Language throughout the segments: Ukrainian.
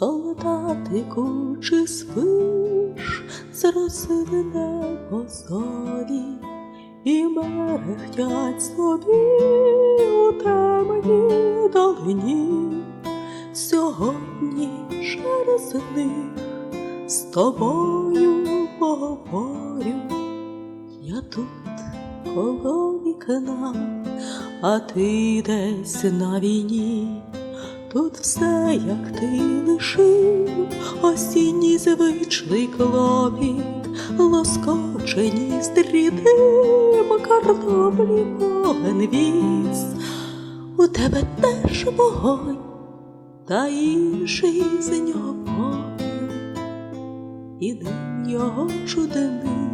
Солдатику, чи спиш, зросили небо зорі, і мерехтять собі у темній долині. Сьогодні через них з тобою поговорю. Я тут коло вікна, а ти десь на війні. Тут все, як ти лишив, осінній звичний клопіт, лоскочені стрідим картоплі повен віз. У тебе теж вогонь, та інший з нього попіл, і дим його чудний,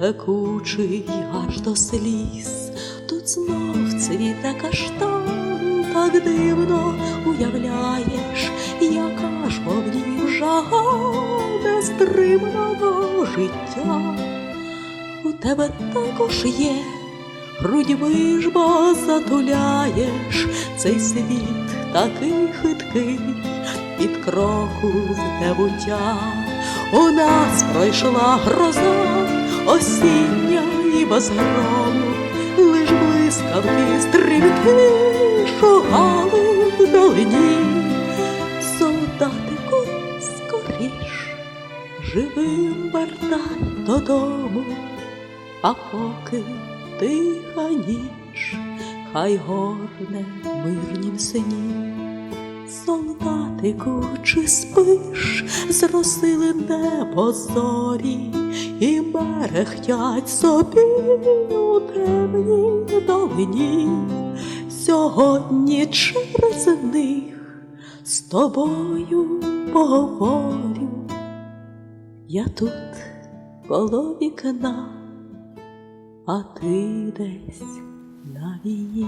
пекучий аж до сліз. Тут знов цвіте каштан, так дивно уявляєш, яка ж повнів жага нестримного життя. У тебе також є, грудьми ж бо затуляєш цей світ такий хиткий від кроку небуття. У нас пройшла гроза осіння і без грому, лиш блискавки стрімки живим вертай додому, а поки тиха ніч, хай горне мирнім сині. Солдатику, чи спиш, зросили небо зорі, і мерехтять собі у темній долині. Сьогодні через них з тобою поговорю. Я тут коло вікна, а ти десь на війні.